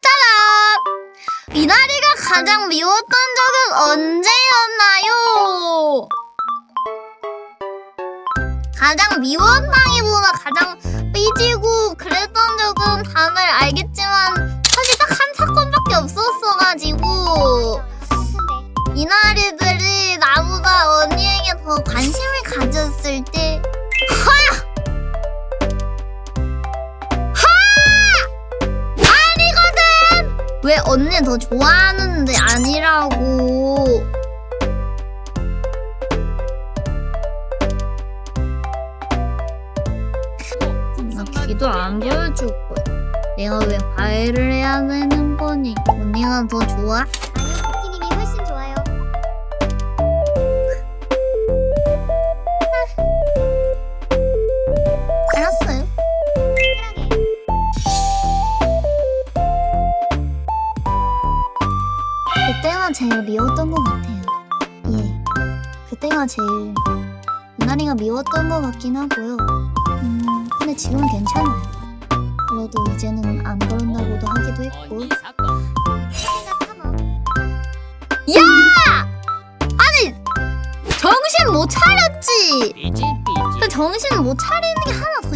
짜란! 미나리가 가장 미웠던 적은 언제였나요? 가장 미웠다기보다 가장 삐지고 그랬던 적은 다들 알겠지만 사실 딱 한 사건밖에 없었어가지고 이나리들이 나보다 언니에게 더 관심을 가졌을 때 왜 언니 더 좋아하는데 아니라고. 나 귀도 안 보여줄 거야 내가 왜 과외를 해야 되는 거니? 언니가 더 좋아? 그때가 제일 미웠던 것 같아요. 예. 그때가 제일 이나리가 미웠던 것 같긴 하고요. 음, 근데 지금은 괜찮아요. 그래도 이제는 안 그런다고도 하기도 했고. 참어. 야! 아니! 정신 못 차렸지! 그 정신 못 차리는 게 하나 더.